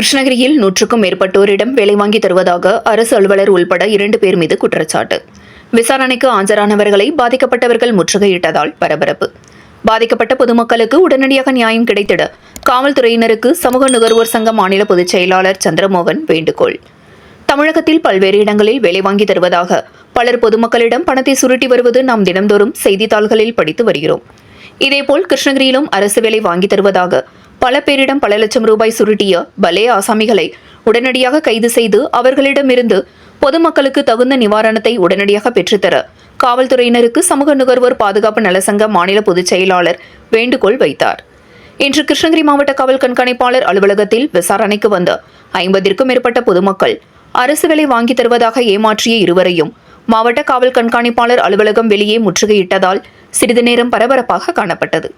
கிருஷ்ணகிரியில் நூற்றுக்கும் மேற்பட்டோரிடம் வேலை வாங்கி தருவதாக அரசு அலுவலர் உள்பட இரண்டு பேர் மீது குற்றச்சாட்டு. விசாரணைக்கு ஆஜரானவர்களை பாதிக்கப்பட்டவர்கள் முற்றுகையிட்டதால் பரபரப்பு. பாதிக்கப்பட்ட பொதுமக்களுக்கு உடனடியாக நியாயம் கிடைத்திட காவல்துறையினருக்கு சமூக நுகர்வோர் சங்க மாநில பொதுச் செயலாளர் சந்திரமோகன் வேண்டுகோள். தமிழகத்தில் பல்வேறு இடங்களில் வேலை வாங்கி தருவதாக பலர் பொதுமக்களிடம் பணத்தை சுருட்டி வருவது நாம் தினம்தோறும் செய்தித்தாள்களில் படித்து வருகிறோம். இதேபோல் கிருஷ்ணகிரியிலும் அரசு வேலை வாங்கி தருவதாக பல பேரிடம் பல லட்சம் ரூபாய் சுருட்டிய பலே ஆசாமிகளை உடனடியாக கைது செய்து அவர்களிடமிருந்து பொதுமக்களுக்கு தகுந்த நிவாரணத்தை உடனடியாக பெற்றுத்தர காவல்துறையினருக்கு சமூக நுகர்வோர் பாதுகாப்பு நலசங்க மாநில பொதுச் செயலாளர் வேண்டுகோள் வைத்தார். இன்று கிருஷ்ணகிரி மாவட்ட காவல் கண்காணிப்பாளர் அலுவலகத்தில் விசாரணைக்கு வந்த ஐம்பதிற்கும் மேற்பட்ட பொதுமக்கள் அரசு வேலை வாங்கி தருவதாக ஏமாற்றிய இருவரையும் மாவட்ட காவல் கண்காணிப்பாளர் அலுவலகம் வெளியே முற்றுகையிட்டதால் சிறிது நேரம் பரபரப்பாக காணப்பட்டது.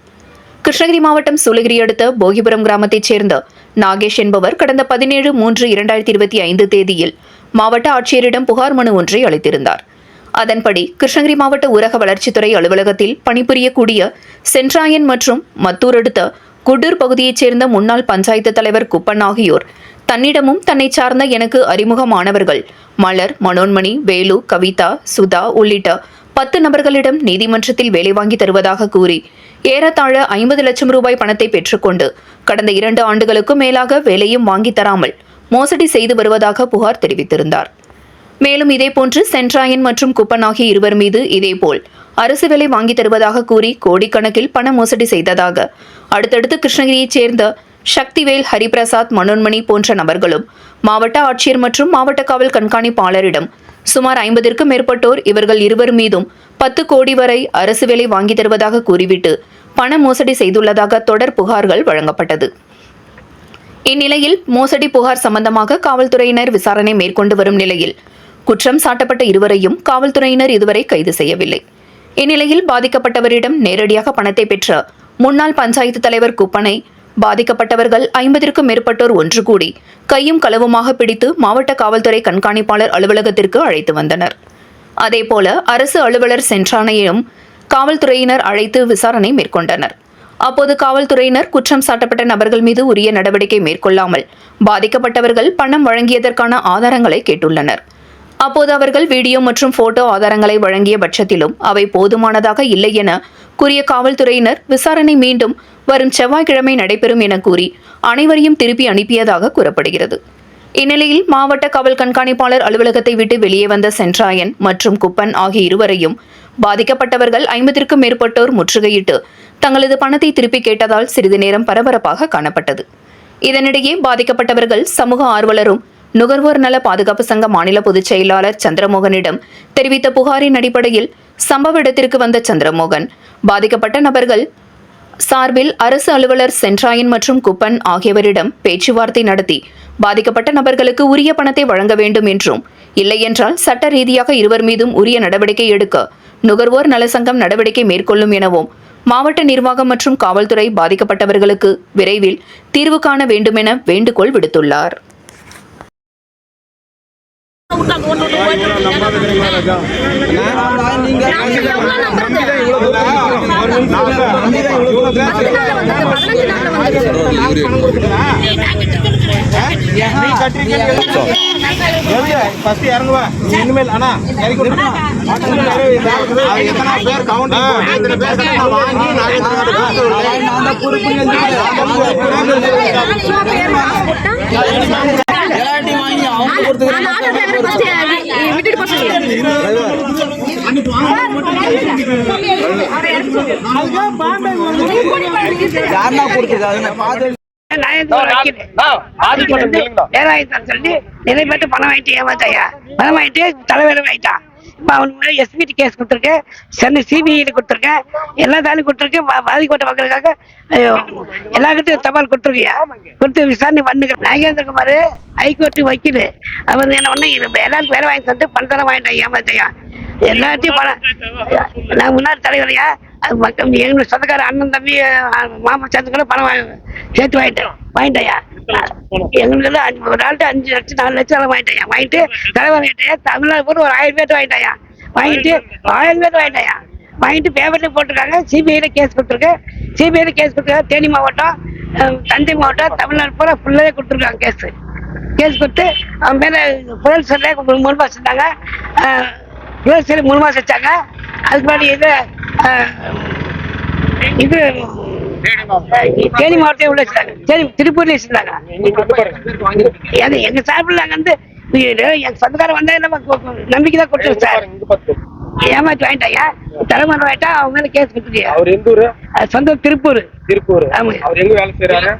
கிருஷ்ணகிரி மாவட்டம் சூளகிரி அடுத்த போகிபுரம் கிராமத்தைச் சேர்ந்த நாகேஷ் என்பவர் கடந்த பதினேழு மூன்று இரண்டாயிரத்தி இருபத்தி ஐந்து தேதியில் மாவட்ட ஆட்சியரிடம் புகார் மனு ஒன்றை அளித்திருந்தார். அதன்படி கிருஷ்ணகிரி மாவட்ட ஊரக வளர்ச்சித்துறை அலுவலகத்தில் பணிபுரியக்கூடிய சென்ட்ராயன் மற்றும் மத்தூர் அடுத்த குடூர் பகுதியைச் சேர்ந்த முன்னாள் பஞ்சாயத்து தலைவர் குப்பன் ஆகியோர் தன்னிடமும் தன்னை சார்ந்த எனக்கு அறிமுகமானவர்கள் மலர் மனோன்மணி வேலு கவிதா சுதா உள்ளிட்ட பத்து நபர்களிடம் நீதிமன்றத்தில் வேலை வாங்கி தருவதாக கூறி ஏறத்தாழ ஐம்பது லட்சம் ரூபாய் பணத்தை பெற்றுக்கொண்டு கடந்த இரண்டு ஆண்டுகளுக்கும் மேலாக வேலையும் வாங்கித் தராமல் மோசடி செய்து வருவதாக புகார் தெரிவித்திருந்தார். மேலும் இதேபோன்று சென்ட்ராயன் மற்றும் குப்பன் ஆகிய இருவர் மீது இதேபோல் அரசு வேலை வாங்கி தருவதாக கூறி கோடிக்கணக்கில் பண மோசடி செய்ததாக அடுத்தடுத்து கிருஷ்ணகிரியைச் சேர்ந்த சக்திவேல் ஹரிபிரசாத் மனோன்மணி போன்ற நபர்களும் மாவட்ட ஆட்சியர் மற்றும் மாவட்ட காவல் கண்காணிப்பாளரிடம் சுமார் ஐம்பதிற்கும் மேற்பட்டோர் இவர்கள் இருவர் மீதும் பத்து கோடி வரை அரசு வேலை வாங்கி தருவதாக கூறிவிட்டு பண மோசடி செய்துள்ளதாக தொடர் புகார்கள் வழங்கப்பட்டது. இந்நிலையில் மோசடி புகார் சம்பந்தமாக காவல்துறையினர் விசாரணை மேற்கொண்டு வரும் நிலையில் குற்றம் சாட்டப்பட்ட இருவரையும் காவல்துறையினர் இதுவரை கைது செய்யவில்லை. இந்நிலையில் பாதிக்கப்பட்டவரிடம் நேரடியாக பணத்தை பெற்ற முன்னாள் பஞ்சாயத்து தலைவர் குப்பனை பாதிக்கப்பட்டவர்கள் ஐம்பதிற்கும் மேற்பட்டோர் ஒன்று கூடி கையும் களவுமாக பிடித்து மாவட்ட காவல்துறை கண்காணிப்பாளர் அலுவலகத்திற்கு அழைத்து வந்தனர். அதேபோல அரசு அலுவலர் சென்றானையும் காவல்துறையினர் அழைத்து விசாரணை மேற்கொண்டனர். அப்போது காவல்துறையினர் குற்றம் சாட்டப்பட்ட நபர்கள் மீது உரிய நடவடிக்கை மேற்கொள்ளாமல் பாதிக்கப்பட்டவர்கள் பணம் வழங்கியதற்கான ஆதாரங்களை கேட்டுள்ளனர். அப்போது அவர்கள் வீடியோ மற்றும் போட்டோ ஆதாரங்களை வழங்கிய பட்சத்திலும் அவை போதுமானதாக இல்லை என கூறிய காவல்துறையினர் விசாரணை மீண்டும் வரும் செவ்வாய்க்கிழமை நடைபெறும் என கூறி அனைவரையும் திருப்பி அனுப்பியதாக கூறப்படுகிறது. இந்நிலையில் மாவட்ட காவல் கண்காணிப்பாளர் அலுவலகத்தை விட்டு வெளியே வந்த சென்ட்ராயன் மற்றும் குப்பன் ஆகிய இருவரையும் பாதிக்கப்பட்டவர்கள் ஐம்பதிற்கும் மேற்பட்டோர் முற்றுகையிட்டு தங்களது பணத்தை திருப்பி கேட்டதால் சிறிது நேரம் பரபரப்பாக காணப்பட்டது. இதனிடையே பாதிக்கப்பட்டவர்கள் சமூக ஆர்வலரும் நுகர்வோர் நல பாதுகாப்பு சங்க மாநில பொதுச் செயலாளர் சந்திரமோகனிடம் தெரிவித்த புகாரின் அடிப்படையில் சம்பவ இடத்திற்கு வந்த சந்திரமோகன் பாதிக்கப்பட்ட நபர்கள் சார்பில் அரசு அலுவலர் சென்ட்ராயன் மற்றும் குப்பன் ஆகியவரிடம் பேச்சுவார்த்தை நடத்தி பாதிக்கப்பட்ட நபர்களுக்கு உரிய பணத்தை வழங்க வேண்டும் என்றும் இல்லையென்றால் சட்ட ரீதியாக இருவர் மீதும் உரிய நடவடிக்கை எடுக்க நுகர்வோர் நலசங்கம் நடவடிக்கை மேற்கொள்ளும் எனவும் மாவட்ட நிர்வாகம் மற்றும் காவல்துறை பாதிக்கப்பட்டவர்களுக்கு விரைவில் தீர்வு காண வேண்டுமென வேண்டுகோள் விடுத்துள்ளார். ஃபர்ஸ்ட் இறங்குவா இனிமேல் அண்ணா எத்தனை பேர் பேர் வாங்கி நான் பேர்த்து பணம் வாங்கிட்டு ஏமாத்தாயா பணம் தலைவேலை வாங்கிட்டான் இப்போ அவனுக்கு மேலே எஸ்பிடி கேஸ் கொடுத்துருக்கேன். சென்னை சிபிஐடி கொடுத்துருக்கேன். எல்லா தாலும் கொடுத்துருக்கேன். பாதிக்கப்பட்ட மக்களுக்காக ஐயோ, எல்லாருக்கிட்டையும் தபால் கொடுத்துருக்கியா? கொடுத்து விசாரணை பண்ணுங்க. நாகேந்திரகுமார் ஹைகோர்ட்டு வக்கீல். அவர் என்ன ஒன்று எல்லாருக்கும் வேலை வாங்கி தந்து பணத்தெல்லாம் வாங்கிட்டேன் ஏமாத்தையா? எல்லாத்தையும் பணம். நான் முன்னாள் தலைவரையா? அது மக்கள் எங்க சொந்தக்கார அண்ணன் தம்பி மாமா சேர்ந்துக்களை பணம் சேர்த்து வாங்கிட்டேன் வாங்கிட்டேயா? எங்களுக்கு அஞ்சு ஒரு ஆள்கிட்ட அஞ்சு லட்சம் நாலு லட்சம் எல்லாம் வாங்கிட்டேன் வாங்கிட்டு தலைவர் கிட்டே தமிழ்நாடு பூரா ஒரு ஆயிரம் பேர் வாங்கிட்டாயா? வாங்கிட்டு ஆயிரம் பேர் வாங்கிட்டாயா? வாங்கிட்டு பேப்பர்ல போட்டிருக்காங்க. சிபிஐல கேஸ் கொடுத்துருக்கேன் சிபிஐல கேஸ் கொடுத்துருக்காங்க தேனி மாவட்டம் தஞ்சை மாவட்டம் தமிழ்நாடு பூரா ஃபுல்லாவே கொடுத்துருக்காங்க கேஸ் கேஸ் கொடுத்து அவன் மேல புழல் சிறை மூணு மாசம் சிறை மூணு மாசம் வச்சாங்க. அதுக்கு முன்னாடி இது இது தேனி மாவட்டத்தில் உள்ள தேனி திருப்பூர்ல வச்சிருந்தாங்க. எங்க எங்க சார்பில் நாங்க வந்து எங்க சொந்தக்காரன் வந்தா நம்ம நம்பிக்கை தான் கொடுத்துருவோம் சார். ஏமாத்தி வாங்கிட்டாங்க தலைமுறை வாங்கிட்டா அவங்க மேல கேஸ் கொடுத்துட்டியா? அவர் எந்த ஊரு? சொந்தம் திருப்பூர். திருப்பூர். ஆமா. அவர் எங்க வேலை செய்யறாரு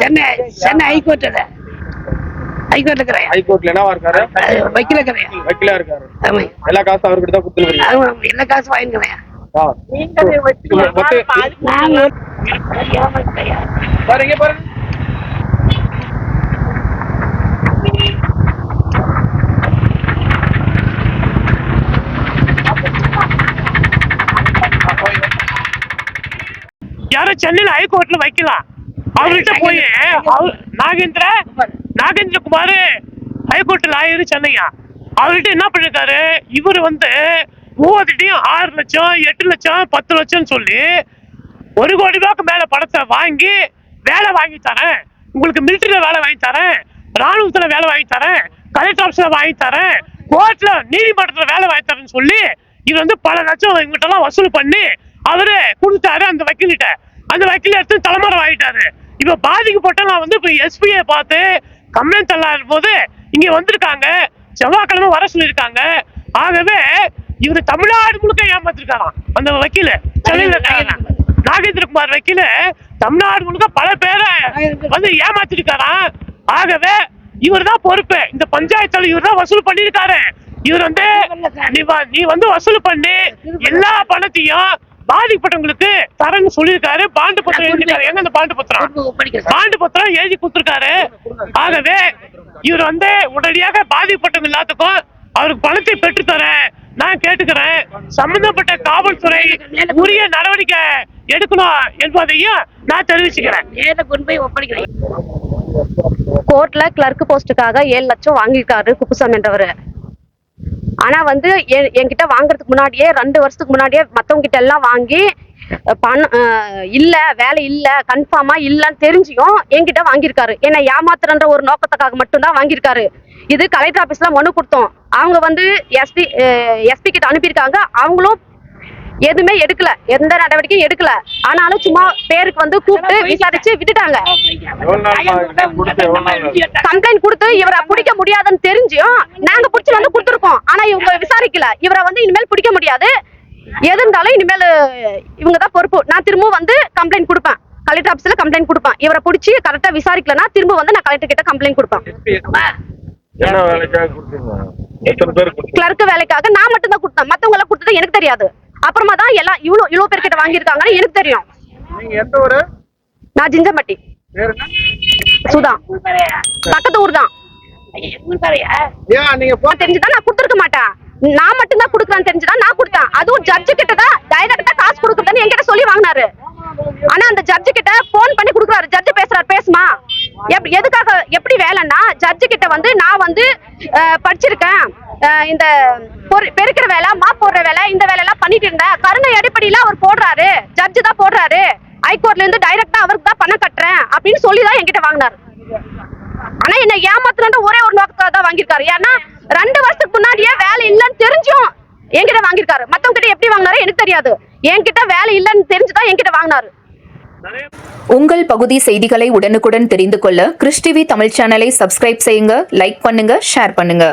சென்னை சென்னை ஹைகோர்ட்டில் ஹைகோர்ட்ல இருக்கிறேன் ஹைகோர்ட்ல என்னவா இருக்காரு? வக்கீல இருக்கிறேன் வக்கீலா இருக்காரு. எல்லா காசும் அவர்கிட்ட தான் கொடுத்துருக்கீங்க ஆமா எல்லா காசும் வாங்கிக்கிறேன் பாருங்க பாருங்க. யாரும் சென்னையில ஹைகோர்ட்ல வைக்கலாம் அவர்கிட்ட போய் நாகேந்திர நாகேந்திரகுமார் ஹைகோர்ட் லாயர் சென்னையா? அவர்கிட்ட என்ன பண்ணிருக்காரு? இவர் வந்து மூவத்திட்டையும் ஆறு லட்சம் எட்டு லட்சம் பத்து லட்சம் சொல்லி ஒரு கோடி ரூபாய்க்கு மேல படத்தை வாங்கி வேலை வாங்கி தரேன். உங்களுக்கு மிலிட்டரியில வேலை வாங்கி தரேன். ராணுவத்துல வேலை வாங்கி தரேன். கலெக்டர் ஆஃபீஸில் வாங்கி தரேன். கோர்ட்ல நீதிமன்றத்தில் வேலை வாங்கி தரேன்னு சொல்லி இது வந்து பல லட்சம் இவங்கிட்ட எல்லாம் வசூல் பண்ணி அவரு கொடுத்தாரு அந்த வக்கீல்கிட்ட. அந்த வக்கீல் எடுத்து தலைமுறை வாங்கிட்டாரு இப்ப பாதிக்கப்பட்டலாம் வந்து இப்ப எஸ்பியை பார்த்து கம்ப்ளைண்ட் தள்ளாடும் போது இங்க வந்திருக்காங்க. செவ்வாய்க்கிழமை வர சொல்லியிருக்காங்க. ஆகவே இவரு தமிழ்நாடு முழுக்க ஏமாத்திருக்காராம். அந்த வக்கீல். சென்னையில நாகேந்திரகுமார் வக்கீல தமிழ்நாடு முழுக்க பல பேரை வந்து ஏமாத்திருக்காராம். ஆகவே இவர் தான் பொறுப்பு. இந்த பஞ்சாயத்துல இவர் தான் வசூல் பண்ணிருக்காரு இவர் வந்து நீ வந்து வசூல் பண்ணி. எல்லா பணத்தையும் பாதிக்கப்பட்டவங்களுக்கு தரேன்னு சொல்லியிருக்காரு. பாண்டு பத்திரம் எழுதிருக்காரு எங்க அந்த பாண்டு பத்திரம்? பாண்டு பத்திரம் எழுதி கொடுத்திருக்காரு. ஆகவே இவர் வந்து உடனடியாக பாதிக்கப்பட்டவங்க எல்லாத்துக்கும் அவருக்கு பணத்தை பெற்றுத்தரேன். நான் கேட்டுக்கிறேன். சம்பந்தப்பட்ட காவல்துறை உரிய நடவடிக்கை எடுக்கணும் என்பதையும் நான் தெரிவிச்சுக்கிறேன். நேர்ல கொண்டு போய் ஒப்படைக்கிறேன். கோர்ட்ல கிளர்க் போஸ்ட்டுக்காக ஏழு லட்சம் வாங்கியிருக்காரு குப்புசாமி என்றவர். ஆனா வந்து என்கிட்ட வாங்குறதுக்கு முன்னாடியே ரெண்டு வருஷத்துக்கு முன்னாடியே மத்தவங்க கிட்ட எல்லாம் வாங்கி பணம் இல்ல வேலை இல்ல கன்ஃபார்மா இல்லன்னு தெரிஞ்சியும் என்கிட்ட வாங்கியிருக்காரு. என்னை ஏமாத்துறன்ற ஒரு நோக்கத்துக்காக மட்டும்தான் வாங்கியிருக்காரு. இது கலெக்டர் ஆபீஸ்ல மனு கொடுத்தோம். அவங்க வந்து எஸ்பி எஸ்பி கிட்ட அனுப்பியிருக்காங்க. அவங்களும் எதுவுமே எடுக்கல. எந்த நடவடிக்கையும் எடுக்கல. ஆனாலும் சும்மா பேருக்கு வந்து கூப்பிட்டு விசாரிச்சு விட்டுட்டாங்க. கம்ப்ளைண்ட் கொடுத்து இவரை பிடிக்க முடியாதுன்னு தெரிஞ்சும் நாங்க பிடிச்சி வந்து கொடுத்துருக்கோம். ஆனா இவங்க விசாரிக்கல. இவரை வந்து இனிமேல் பிடிக்க முடியாது. எது இருந்தாலும் இனிமேல் இவங்க தான் பொறுப்பு. நான் திரும்பவும் வந்து கம்ப்ளைண்ட் கொடுப்பேன். கலெக்டர் ஆஃபீஸ்ல கம்ப்ளைண்ட் கொடுப்பேன். இவரை பிடிச்சி கரெக்டா விசாரிக்கலனா திரும்ப வந்து நான் கலெக்டர் கிட்ட கம்ப்ளைண்ட் கொடுப்பேன். என்ன வேலைக்காக நான் மட்டும் தான் கொடுத்தேன். மத்தவங்க கொடுத்தது எனக்கு தெரியாது. அப்புறமா தான் எல்லாம் இவ்வளவு இவ்வளவு பேர் கிட்ட வாங்கியிருக்காங்கன்னு எனக்கு தெரியும். நான் ஜிஞ்சம்பட்டி. சுதா. பக்கத்து ஊர் தான் தெரிஞ்சுதான் நான் கொடுத்துருக்க மாட்டேன். நான் மட்டும்தான் கொடுக்குறேன்னு தெரிஞ்சுதான் நான் கொடுத்தேன். அதுவும் ஜட்ஜு கிட்ட தான் டைரக்டா காசு கொடுக்குறதுன்னு என்கிட்ட சொல்லி வாங்கினாரு. ஆனா அந்த ஜட்ஜு கிட்ட போன் பண்ணி கொடுக்குறாரு. ஜட்ஜு பேசுறாரு பேசுமா எப்- எதுக்காக எப்படி வேலைன்னா ஜட்ஜு கிட்ட வந்து நான் வந்து படிச்சிருக்கேன். இந்த பொரு- பெருக்கிற வேலை மா போடுற வேலை இந்த வேலை எல்லாம் பண்ணிட்டு இருந்தேன். கருணை அடிப்படையில அவர் போடுறாரு. ஜட்ஜு தான் போடுறாரு. ஹைகோர்ட்ல இருந்து டைரக்டா அவருக்கு தான் பணம் கட்டுறேன் அப்படின்னு சொல்லி தான் என்கிட்ட வாங்கினாரு. ஆனா என்ன ஏமாத்தணுன்ற ஒரே ஒரு நோக்கத்துல தான் வாங்கியிருக்காரு. ஏன்னா ரெண்டு வருஷத்துக்கு முன்னாடியே வேலை இல்லைன்னு தெரிஞ்சும் என்கிட்ட வாங்கியிருக்காரு. மத்தவங்க கிட்ட எப்படி வாங்கினாரு எனக்கு தெரியாது. என்கிட்ட வேலை இல்லைன்னு தெரிஞ்சுதான் என்கிட்ட வாங்கினாரு. உங்கள் பகுதி செய்திகளை உடனுக்குடன் தெரிந்து கொள்ள கிறிஸ்டிவி தமிழ் சேனலை சப்ஸ்கிரைப் செய்யுங்க லைக் பண்ணுங்க ஷேர் பண்ணுங்க.